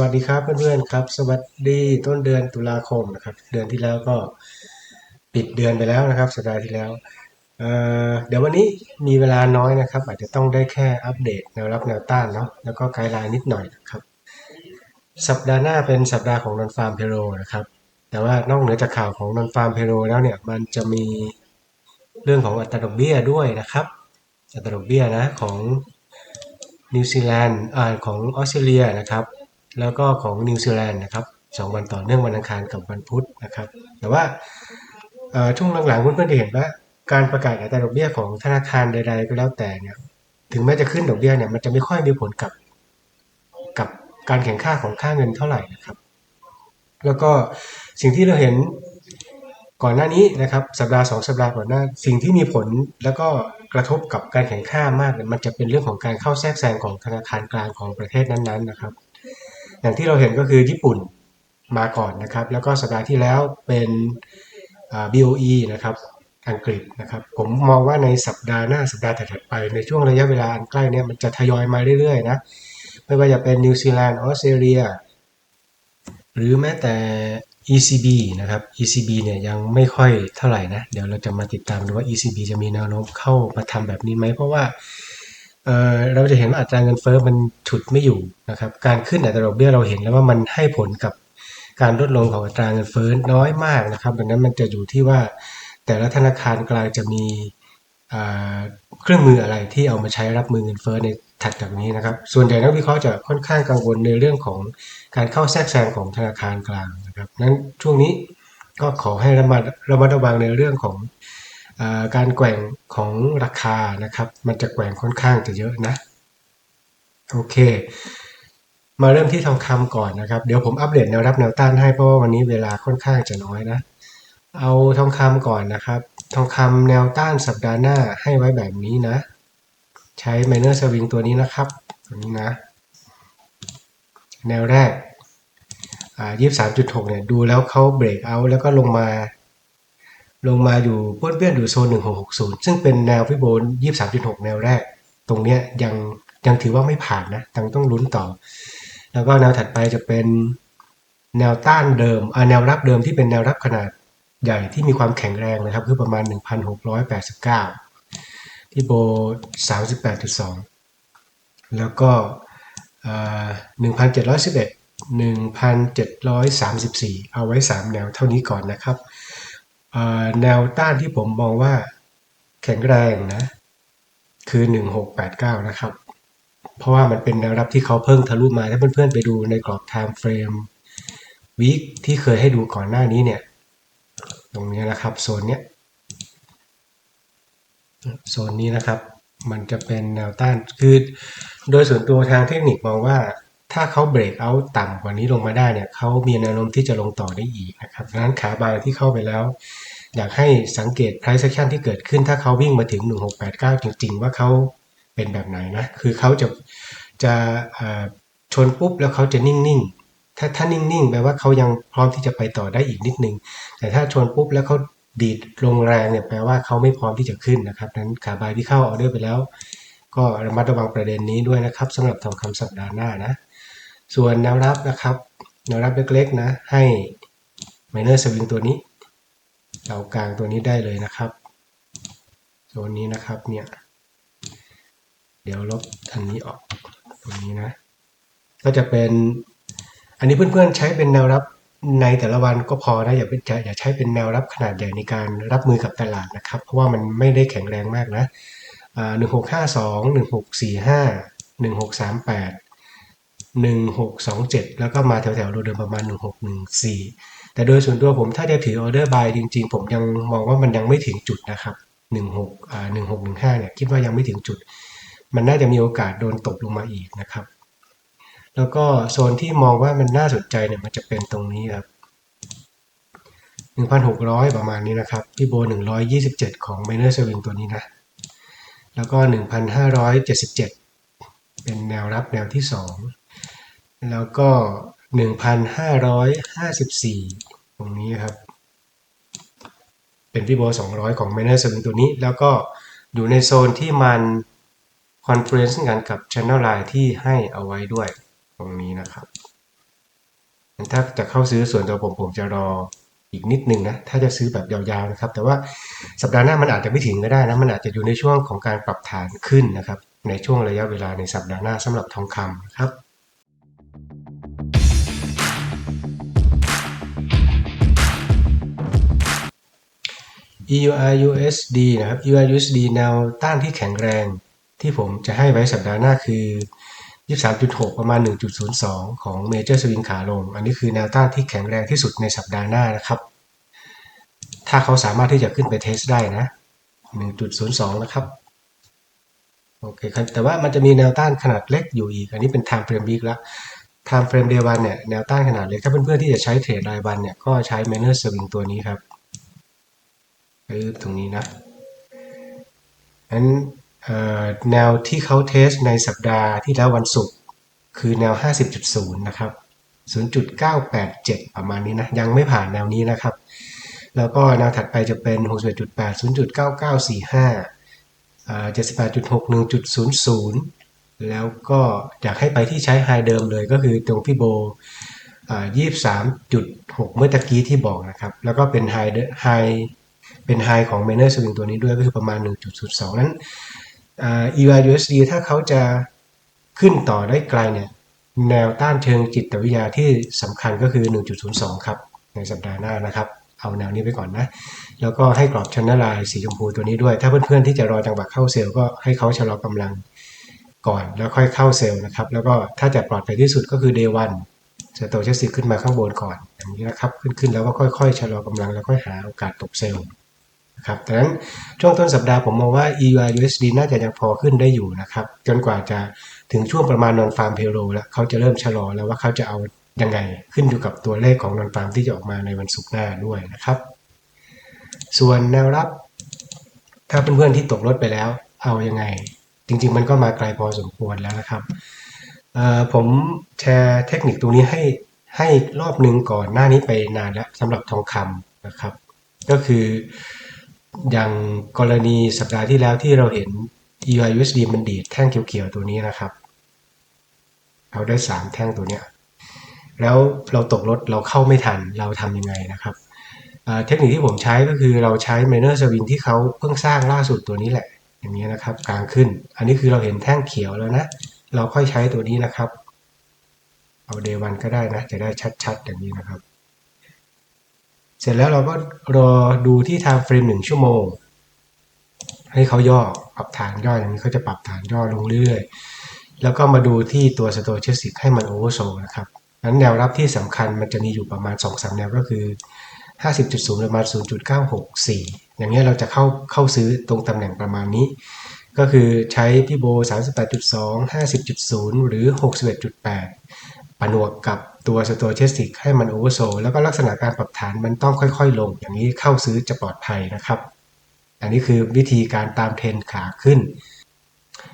วัสดีครับเพื่อนๆครับ สวัสดีต้นเดือนตุลาคมนะครับ เดือนที่แล้วก็ปิดเดือนไปแล้วนะครับสัปดาห์ที่แล้วเเดี๋ยววันนี้มีเวลาน้อยนะครับ อาจจะต้องได้แค่อัปเดตแนวรับแนวต้านเนาะแล้วก็ไกด์ไลน์นิดหน่อยนะครับ สัปดาห์หน้าเป็นสัปดาห์ของนอนฟาร์มเพโรนะครับ แต่ว่านอกเหนือจากข่าวของนอนฟาร์มเพโรแล้วเนี่ยมันจะมีเรื่องของอัตราดอกเบี้ยด้วยนะครับอัตราดอกเบี้ยนะของนิวซีแลนด์อ่าของออสเตรเลียนะครับ แล้วก็ของนิวซีแลนด์นะครับสองวันต่อเนื่องวันอังคารกับวันพุธนะครับ แต่ว่าช่วงหลังๆเพื่อนเห็นว่าการประกาศอัตราดอกเบี้ยของธนาคารใด ๆ ก็แล้วแต่เนี่ยถึงแม้จะขึ้นดอกเบี้ยเนี่ยมันจะไม่ค่อยมีผลกับกับการแข่งข้าของค่าเงินเท่าไหร่นะครับ แล้วก็สิ่งที่เราเห็นก่อนหน้านี้นะครับสัปดาห์สองสัปดาห์ก่อนหน้า สิ่งที่มีผลแล้วก็กระทบกับการแข่งข้ามากเนี่ยมันจะเป็นเรื่องของการเข้าแทรกแซงของธนาคารกลางของประเทศนั้นๆนะครับ อย่างที่เราเห็นก็คือญี่ปุ่นมาก่อนนะครับ แล้วก็สัปดาห์ที่แล้วเป็น BOE นะครับอังกฤษนะครับ ผมมองว่าในสัปดาห์หน้าสัปดาห์ถัดไป ในช่วงระยะเวลาอันใกล้เนี่ยมันจะทยอยมาเรื่อยๆนะไม่ว่าจะเป็นนิวซีแลนด์ออสเตรเลีย หรือแม้แต่ ECB นะครับ ECB เนี่ยยังไม่ค่อยเท่าไหร่นะ เดี๋ยวเราจะมาติดตามดูว่า ECB จะมีแนวโน้มเข้ามาทำแบบนี้ไหม เพราะว่า เราจะเห็นว่าอัตราเงินเฟ้อมันฉุดไม่อยู่นะครับ การขึ้นอัตราดอกเบี้ยเราเห็นแล้วว่ามันให้ผลกับการลดลงของอัตราเงินเฟ้อน้อยมากนะครับดังนั้นมันจะอยู่ที่ว่าแต่ละธนาคารกลางจะมีเครื่องมืออะไรที่เอามาใช้รับมือเงินเฟ้อในถัดจากนี้นะครับ ส่วนใหญ่นักวิเคราะห์จะค่อนข้างกังวลในเรื่องของการเข้าแทรกแซงของธนาคารกลางนะครับนั้นช่วงนี้ก็ขอให้ระมัดระมัดระวังในเรื่องของ การแกว่งของราคานะครับ มันจะแกว่งค่อนข้างจะเยอะนะ โอเค มาเริ่มที่ทองคำก่อนนะครับ เดี๋ยวผมอัปเดตแนวรับแนวต้านให้เพราะว่าวันนี้เวลาค่อนข้างจะน้อยนะ เอาทองคำก่อนนะครับ ทองคำแนวต้านสัปดาห์หน้าให้ไว้แบบนี้นะ ใช้ minor swing ตัวนี้นะครับตัวนี้นะ แนวแรกอ่ายี่สามจุดหกเนี่ยดูแล้วเขาเบรกเอาแล้วก็ลงมา ลงมาอยู่ป้วนเปี้ยนอยู่โซนหนึ่งหกหกศูนย์ซึ่งเป็นแนวพิโบนยี่สามจุดหกแนวแรก ตรงเนี้ยยังยังถือว่าไม่ผ่านนะยังต้องลุ้นต่อ แล้วก็แนวถัดไปจะเป็นแนวต้านเดิมอ่าแนวรับเดิมที่เป็นแนวรับขนาดใหญ่ที่มีความแข็งแรงนะครับ คือประมาณ 1,689 ที่โบ 38.2 แล้วก็หนึ่งพันเจ็ดร้อยสิบเอ็ดหนึ่งพันเจ็ดร้อยสามสิบสี่เอาไว้สามแนวเท่านี้ก่อนนะครับ แนวต้านที่ผมมองว่าแข็งแรงนะ คือหนึ่งหกแปดเก้านะครับ เพราะว่ามันเป็นแนวรับที่เขาเพิ่งทะลุมา ถ้าเพื่อนๆไปดูในกรอบ time frame week ที่เคยให้ดูก่อนหน้านี้เนี่ย ตรงนี้นะครับ โซนเนี้ย โซนนี้นะครับ มันจะเป็นแนวต้าน คือ โดยส่วนตัวทางเทคนิคมองว่า ถ้าเขาเบรกเอาต่ำกว่านี้ลงมาได้เนี่ยเขามีแนวโน้มที่จะลงต่อได้อีกนะครับดังนั้นขาบายที่เข้าไปแล้ว อยากให้สังเกต price action ที่เกิดขึ้น ถ้าเขาวิ่งมาถึง 1689 จริง ๆ ว่าเขาเป็นแบบไหนนะ คือเขาจะจะชนปุ๊บแล้วเขาจะนิ่ง ๆ ถ้าถ้านิ่ง ๆ แปลว่าเขายังพร้อมที่จะไปต่อได้อีกนิดนึง แต่ถ้าชนปุ๊บแล้วเขาดีดลงแรงเนี่ยแปลว่าเขาไม่พร้อมที่จะขึ้นนะครับนั้นขาบายที่เข้าออเดอร์ไปแล้ว ก็ระมัดระวังประเด็นนี้ด้วยนะครับสำหรับทองคำสัปดาห์หน้านะ ส่วนแนวรับนะครับ แนวรับเล็กๆนะ ให้ minor swing ตัวนี้เรากลางตัวนี้ได้เลยนะครับโซนนี้นะครับเนี่ย เดี๋ยวลบอันนี้ออกตรงนี้นะ ก็จะเป็น อันนี้เพื่อนๆใช้เป็นแนวรับในแต่ละวันก็พอนะอย่าอย่าอย่าใช้เป็นแนวรับขนาดใหญ่ในการรับมือกับตลาดนะครับ เพราะว่ามันไม่ได้แข็งแรงมากนะหนึ่งหกห้าสองหนึ่งหกสี่ห้าหนึ่งหกสามแปด หนึ่งหกสองเจ็ดแล้วก็มาแถวๆโดเดิมประมาณหนึ่งหกหนึ่งสี่แต่โดยส่วนตัวผมถ้าจะถือออเดอร์บายจริง ๆ ผมยังมองว่ามันยังไม่ถึงจุดนะครับหนึ่งหกอ่าหนึ่งหกหนึ่งห้าเนี่ยคิดว่ายังไม่ถึงจุด มันน่าจะมีโอกาสโดนตกลงมาอีกนะครับ แล้วก็โซนที่มองว่ามันน่าสนใจเนี่ยมันจะเป็นตรงนี้ครับ 1,600 ประมาณนี้นะครับพี่โบ 127 ของ minor swing ตัวนี้นะ แล้วก็ 1,577 เป็นแนวรับแนวที่ 2 แล้วก็1,554ตรงนี้ครับ เป็นพี่โบ200ของ minor swing ตัวนี้ แล้วก็อยู่ในโซนที่มัน conference กันกับ channel line ที่ให้เอาไว้ด้วยตรงนี้นะครับ ถ้าจะเข้าซื้อส่วนตัวผมผมจะรออีกนิดนึงนะ ถ้าจะซื้อแบบยาวๆนะครับ แต่ว่าสัปดาห์หน้ามันอาจจะไม่ถึงก็ได้นะ มันอาจจะอยู่ในช่วงของการปรับฐานขึ้นนะครับ ในช่วงระยะเวลาในสัปดาห์หน้าสำหรับทองคำนะครับ EUR USD นะครับ EUR USD แนวต้านที่แข็งแรง ที่ผมจะให้ไว้สัปดาห์หน้าคือ 23.6 ประมาณ 1.02 ของ Major Swing ขาลง อันนี้คือแนวต้านที่แข็งแรงที่สุดในสัปดาห์หน้านะครับ ถ้าเขาสามารถที่จะขึ้นไปเทสได้นะ 1.02 นะครับ โอเคครับ แต่ว่ามันจะมีแนวต้านขนาดเล็กอยู่อีก อันนี้เป็น time frame week แล้ว time frame day วันเนี่ย แนวต้านขนาดเล็ก ถ้าเพื่อนๆที่จะใช้เทรดรายวันเนี่ย ก็ใช้ Minor Swing ตัวนี้ครับ ปึ๊บตรงนี้นะนั้นแนวที่เขาเทสในสัปดาห์ที่แล้ววันศุกร์คือแนว 50.0 นะครับ 0.987 ประมาณนี้นะ ยังไม่ผ่านแนวนี้นะครับ แล้วก็แนวถัดไปจะเป็น 61.8 0.9945 78.6 1.00 แล้วก็อยากให้ไปที่ใช้ไฮเดิมเลยก็คือตรงพี่โบ23.6 เมื่อตะกี้ที่บอกนะครับ แล้วก็เป็นไฮไฮ เป็นไฮของ m a n e r Swing ตัวนี้ด้วยก็คือประมาณ 1.02 นั้น EUR USD ถ้าเขาจะขึ้นต่อได้ไกลเนี่ยแนวต้านเชิงจิตวิทยาที่สำคัญก็คือ 1.02 ครับ ในสัปดาห์หน้านะครับ เอาแนวนี้ไปก่อนนะ แล้วก็ให้กรอบชันนลายสีชมพูตัวนี้ด้วย ถ้าเพื่อนๆที่จะรอจังหวะเข้าเซลล์ก็ให้เขาชะลอกำลังก่อนแล้วค่อยเข้าเซลล์นะครับ แล้วก็ถ้าจะปลอดภัยที่สุดก็คือ day one จะโตเชสซิขึ้นมาข้างบนก่อนอย่างนี้นะครับ ขึ้นๆแล้วก็ค่อยๆชะลอกำลังแล้วค่อยหาโอกาสตกเซลล์นะครับดังนั้นช่วงต้นสัปดาห์ผมมองว่า EUR USD น่าจะยังพอขึ้นได้อยู่นะครับ จนกว่าจะถึงช่วงประมาณนอนฟาร์มเพโลแล้วเขาจะเริ่มชะลอแล้วว่าเขาจะเอายังไง ขึ้นอยู่กับตัวเลขของนอนฟาร์มที่จะออกมาในวันศุกร์หน้าด้วยนะครับ ส่วนแนวรับ ถ้าเพื่อนๆที่ตกรถไปแล้ว เอายังไง จริง ๆ มันก็มาไกลพอสมควรแล้วนะครับ ผมแชร์เทคนิคตรงนี้ให้ ให้รอบหนึ่งก่อนหน้านี้ไปนานแล้วสำหรับทองคำนะครับ ก็คืออย่างกรณีสัปดาห์ที่แล้วที่เราเห็น EUR USD มันดีดแท่งเขียวๆตัวนี้นะครับ เราได้ 3 แท่งตัวเนี้ยแล้วเราตกรถเราเข้าไม่ทันเราทำยังไงนะครับเทคนิคที่ผมใช้ก็คือเราใช้ Miner Swing ที่เขาเพิ่งสร้างล่าสุดตัวนี้แหละ อย่างนี้นะครับกลางขึ้น อันนี้คือเราเห็นแท่งเขียวแล้วนะ เราค่อยใช้ตัวนี้นะครับ เอา day วันก็ได้นะ จะได้ชัดๆอย่างนี้นะครับ เสร็จแล้วเราก็รอดูที่ time frame หนึ่งชั่วโมง ให้เขาย่อปรับฐานย่ออย่างนี้เขาจะปรับฐานย่อลงเรื่อยๆ แล้วก็มาดูที่ตัวสโตเชสิกให้มันโอเวอร์โซนะครับนั้นแนวรับที่สำคัญมันจะมีอยู่ประมาณ2-3แนวก็คือ 50.0 ประมาณ 0.964 อย่างนี้เราจะเข้าเข้าซื้อตรงตำแหน่งประมาณนี้ ก็คือใช้พี่โบ 38.2 50.0 หรือ 61.8 ปนวกกับตัวสโตเชสติกให้มันโอเวอร์โซแล้วก็ลักษณะการปรับฐานมันต้องค่อยๆ ลง อย่างนี้เข้าซื้อจะปลอดภัยนะครับ อันนี้คือวิธีการตามเทรนขาขึ้น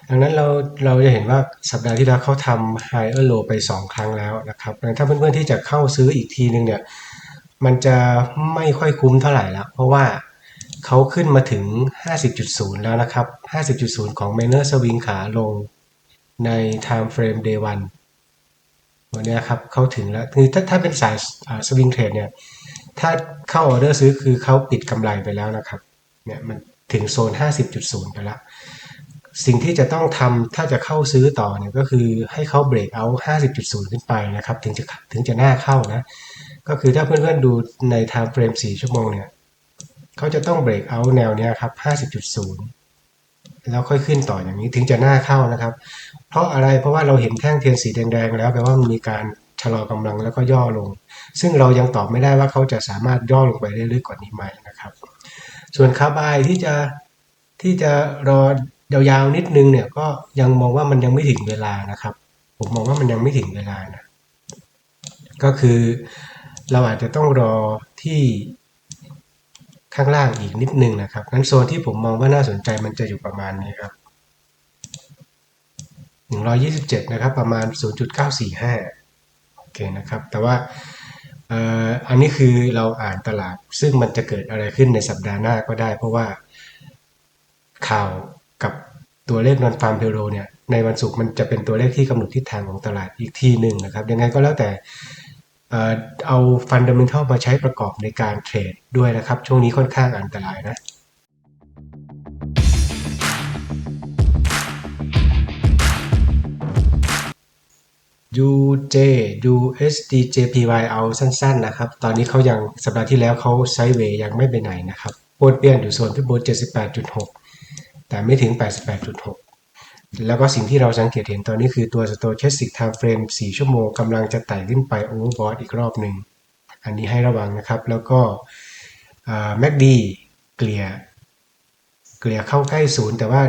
ดังนั้นเราเราจะเห็นว่าสัปดาห์ที่แล้วเขาทำไฮเออร์โลไป 2 ครั้งแล้วนะครับถ้าเพื่อนๆที่จะเข้าซื้ออีกทีนึงเนี่ยมันจะไม่ค่อยคุ้มเท่าไหร่แล้วเพราะว่า เขาขึ้นมาถึง 50.0 แล้วนะครับ 50.0 ของ m a n e r Swing ขาลงใน Time Frame Day 1วันนี้ครับเขาถึงแล้วคือถ้าถ้าเป็นสายสวิงเทรดเนี่ย ถ้าเข้าออเดอร์ซื้อคือเขาปิดกำไรไปแล้วนะครับ เนี่ยมันถึงโซน 50.0 ไปแล้ว สิ่งที่จะต้องทำถ้าจะเข้าซื้อต่อเนี่ยก็คือให้เขาเบรกเอา50.0 ขึ้นไปนะครับ ถึงจะถึงจะน่าเข้านะ ก็คือถ้าเพื่อนๆดูใน time frame 4 ชั่วโมงเนี่ย เขาจะต้องเบรกเอาแนวเนี้ยครับ50.0 แล้วค่อยขึ้นต่ออย่างนี้ถึงจะน่าเข้านะครับ เพราะอะไรเพราะว่าเราเห็นแท่งเทียนสีแดงๆแล้วแปลว่ามันมีการชะลอกำลังแล้วก็ย่อลง ซึ่งเรายังตอบไม่ได้ว่าเขาจะสามารถย่อลงไปได้ลึกกว่านี้ไหมนะครับ ส่วนคาบายที่จะที่จะรอยาวๆนิดนึงเนี่ยก็ยังมองว่ามันยังไม่ถึงเวลานะครับ ผมมองว่ามันยังไม่ถึงเวลานะก็คือเราอาจจะต้องรอที่ ข้างล่างอีกนิดนึงนะครับนั้นโซนที่ผมมองว่าน่าสนใจมันจะอยู่ประมาณนี้ครับ127 นะครับ ประมาณ 0.945 โอเคนะครับ แต่ว่าอันนี้คือเราอ่านตลาด ซึ่งมันจะเกิดอะไรขึ้นในสัปดาห์หน้าก็ได้ เพราะว่าข่าวกับตัวเลขนอนฟาร์มเพโลเนี่ย ในวันศุกร์มันจะเป็นตัวเลขที่กำหนดทิศทางของตลาดอีกทีหนึ่งนะครับ ยังไงก็แล้วแต่ เอาฟันดัมเ n ทัลมาใช้ประกอบในการเทรดด้วยนะครับ ช่วงนี้ค่อนข้างอันตรายนะ UJ USD JPY เจพีไอาสั้นๆนะครับ ตอนนี้เขายังสัปดาห์ที่แล้วเขาไซด์เวย์ยังไม่ไปไหนนะครับโปรดเปลี่ยนอยู่โซนที่โบน78.6 แต่ไม่ถึง 88.6 แล้วก็สิ่งที่เราสังเกตเห็นตอนนี้คือตัว Stochastic Time Frame 4ชั่วโมงกำลังจะไต่ขึ้นไป Overbought อีกรอบหนึ่ง อันนี้ให้ระวังนะครับ แล้วก็ MACD เกลี่ยเกลี่ยเข้าใกล้ศูนย์แต่ว่า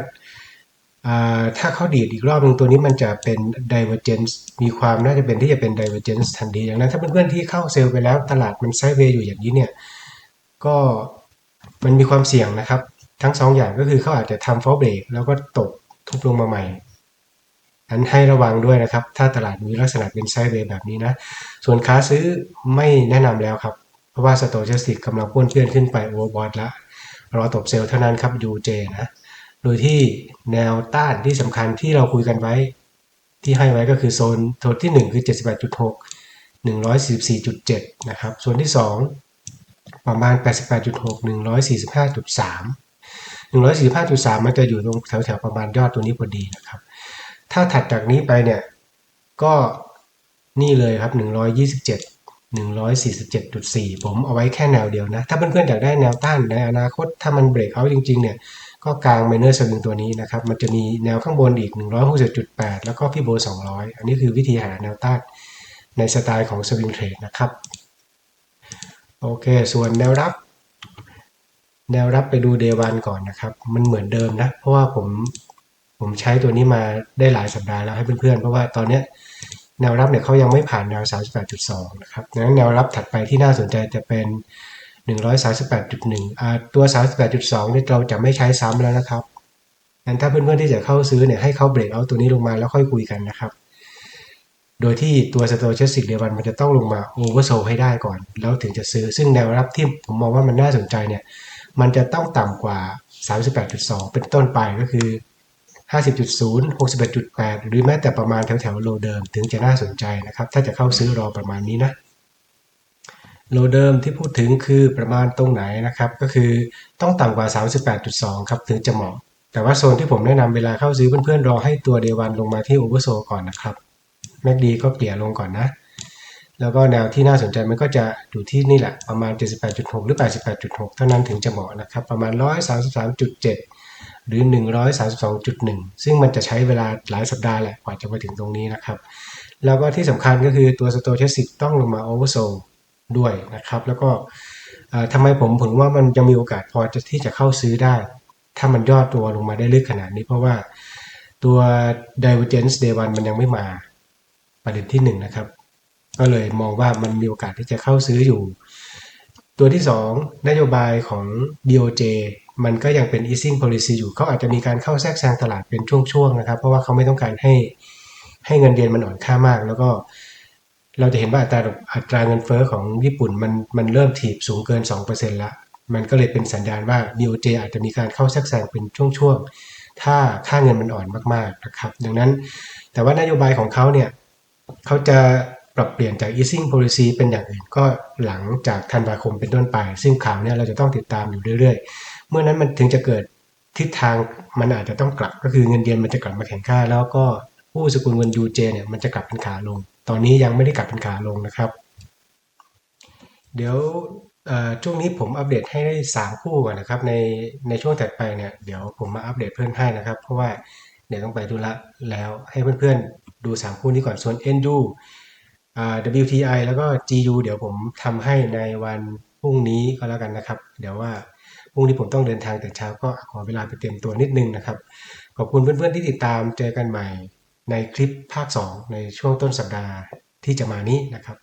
ถ้าเขาดีดอีกรอบหนึงตัวนี้มันจะเป็น divergence มีความน่าจะเป็นที่จะเป็น divergence ทันทีดังนั้นถ้าเพื่อนๆที่เข้าเซลล์ไปแล้วตลาดมันไซด์เวย์อยู่อย่างนี้เนี่ยก็มันมีความเสี่ยงนะครับ ทั้งสองอย่างก็คือเขาอาจจะทำ fall break แล้วก็ตก ทุบลงมาใหม่อันให้ระวังด้วยนะครับ ถ้าตลาดมีลักษณะเป็นไซด์เวย์แบบนี้นะ ส่วนขาซื้อไม่แนะนำแล้วครับ เพราะว่าสโตเชสติกกำลังป้วนเปี้ยนขึ้นไปโอเวอร์บอทล้วรอตบเซลล์เท่านั้นครับ UJ นะ โดยที่แนวต้านที่สำคัญที่เราคุยกันไว้ ที่ให้ไว้ก็คือโซนโซนที่ 1 คือ 78.6 144.7 นะครับส่วนที่ 2 ประมาณ 88.6 145.3 145.3 มันจะอยู่ตรงแถวๆประมาณยอดตัวนี้พอดีนะครับ ถ้าถัดจากนี้ไปเนี่ย ก็นี่เลยครับ 127 147.4 ผมเอาไว้แค่แนวเดียวนะ ถ้าเพื่อนๆอยากได้แนวต้านในอนาคต ถ้ามันเบรกเอาจริงๆเนี่ย ก็กลาง minor swing ตัวนี้นะครับ มันจะมีแนวข้างบนอีก 167.8แล้วก็พี่โบ 200 อันนี้คือวิธีหาแนวต้านในสไตล์ของ swing trade นะครับ โอเค ส่วนแนวรับ แนวรับไปดู day 1ก่อนนะครับ มันเหมือนเดิมนะ เพราะว่าผมผมใช้ตัวนี้มาได้หลายสัปดาห์แล้วให้เพื่อนๆ เพราะว่าตอนเนี้ยแนวรับเนี่ยเขายังไม่ผ่านแนว 38.2 นะครับดังนั้นแนวรับถัดไปที่น่าสนใจจะเป็น 138.1อ่าตัว 38.2เนี่ยเราจะไม่ใช้ซ้ำแล้วนะครับงั้นถ้าเพื่อนๆ ที่จะเข้าซื้อเนี่ยให้เขาเบรกเอาตัวนี้ลงมาแล้วค่อยคุยกันนะครับ โดยที่ตัว Stochastic เดวันมันจะต้องลงมา oversold ให้ได้ก่อน แล้วถึงจะซื้อ ซึ่งแนวรับที่ผมมองว่ามันน่าสนใจเนี่ย มันจะต้องต่ำกว่า 38.2 เป็นต้นไปก็คือ 50.0 61.8 หรือแม้แต่ประมาณแถวๆโลเดิมถึงจะน่าสนใจนะครับ ถ้าจะเข้าซื้อรอประมาณนี้นะโลเดิมที่พูดถึงคือประมาณตรงไหนนะครับ ก็คือต้องต่ำกว่า 38.2 ครับถึงจะเหมาะ แต่ว่าโซนที่ผมแนะนำเวลาเข้าซื้อเพื่อนๆรอให้ตัวเดวันลงมาที่โอเวอร์โซก่อนนะครับแม็กดีก็เกลี่ยลงก่อนนะ แล้วก็แนวที่น่าสนใจมันก็จะอยู่ที่นี่แหละประมาณ 78.6 หรือ 88.6 เท่านั้นถึงจะเหมาะนะครับ ประมาณ 133.7 หรือ 132.1 ซึ่งมันจะใช้เวลาหลายสัปดาห์แหละกว่าจะมาถึงตรงนี้นะครับ แล้วก็ที่สำคัญก็คือตัว Stochastic ต้องลงมา oversold ด้วยนะครับ แล้วก็ทำไมผมถึงว่ามันยังมีโอกาสพอจะที่จะเข้าซื้อได้ ถ้ามันย่อตัวลงมาได้ลึกขนาดนี้เพราะว่าตัว divergence day one มันยังไม่มาประเด็นที่หนึ่งนะครับ ก็เลยมองว่ามันมีโอกาสที่จะเข้าซื้ออยู่ ตัวที่ 2 นโยบายของ BOJ มันก็ยังเป็น easing policy อยู่เขาอาจจะมีการเข้าแทรกแซงตลาดเป็นช่วงๆนะครับ เพราะว่าเขาไม่ต้องการให้ให้เงินเดือนมันอ่อนค่ามาก แล้วก็เราจะเห็นว่าอัตราอัตราเงินเฟ้อของญี่ปุ่นมันมันเริ่มถีบสูงเกิน 2%ละมันก็เลยเป็นสัญญาณว่า BOJ อาจจะมีการเข้าแทรกแซงเป็นช่วงๆ ถ้าค่าเงินมันอ่อนมากๆนะครับ ดังนั้นแต่ว่านโยบายของเขาเนี่ยเขาจะ ปรับเปลี่ยนจาก easing policy เป็นอย่างอื่นก็หลังจากธันวาคมเป็นต้นไป ซึ่งข่าวเนี่ยเราจะต้องติดตามอยู่เรื่อยๆ เมื่อนั้นมันถึงจะเกิดทิศทางมันอาจจะต้องกลับก็คือเงินเดือนมันจะกลับมาแข็งค่า แล้วก็ผู้สกุลเงิน UJ เนี่ยมันจะกลับเป็นขาลง ตอนนี้ยังไม่ได้กลับเป็นขาลงนะครับ เดี๋ยวช่วงนี้ผมอัปเดตให้ได้3คู่ก่อนนะครับในในช่วงถัดไปเนี่ยเดี๋ยวผมมาอัปเดตเพิ่มให้นะครับ เพราะว่าเดี๋ยวต้องไปธุระแล้วให้เพื่อนๆดู3คู่นี้ก่อนส่วน NU อ่า WTI แล้วก็ GU เดี๋ยวผมทำให้ในวันพรุ่งนี้ก็แล้วกันนะครับ เดี๋ยวว่าพรุ่งนี้ผมต้องเดินทางแต่เช้าก็ขอเวลาไปเตรียมตัวนิดนึงนะครับ ขอบคุณเพื่อนๆที่ติดตามเจอกันใหม่ในคลิปภาค 2 ในช่วงต้นสัปดาห์ที่จะมานี้นะครับ